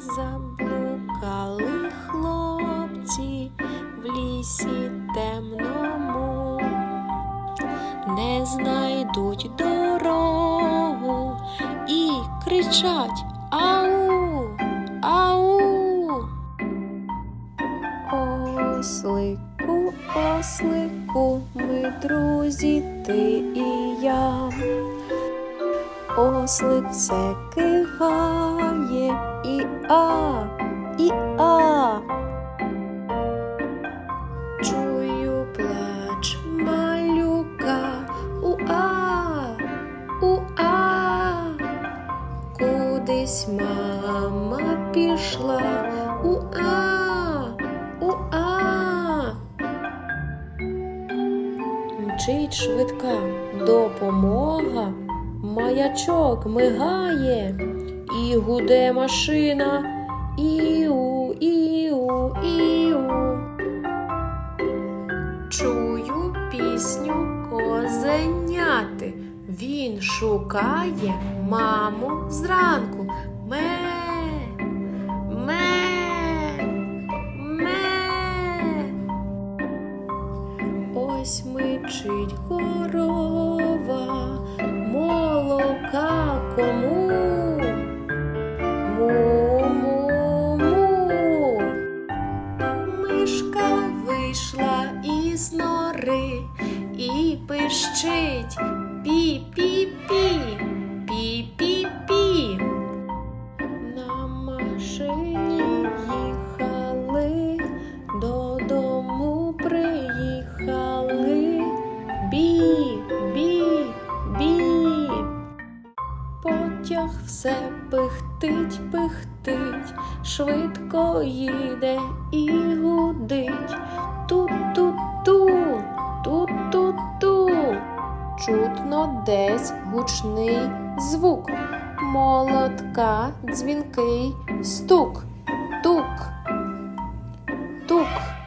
заблукали хлопці в лісі темному, не знайдуть дорогу і кричать Ау, ау. Ослику, ослику, ми друзі, ти і я. Ослик все киває і а, і а. Чую плач малюка, уа, уа. Кудись мама пішла, уа, уа. Мчить швидка допомога, маячок мигає, і гуде машина, іу, іу, іу. Чую пісню козеняти. Він шукає маму зранку. Ме, ме, ме. Ось мичить корова, кому. Му-му-му. Мишка вийшла із нори і пищить пі-пі-пі. потяг все пихтить, пихтить, швидко їде і гудить. Ту-ту-ту, ту-ту-ту. Чутно десь гучний звук. Молотка, дзвінкий стук, тук, тук.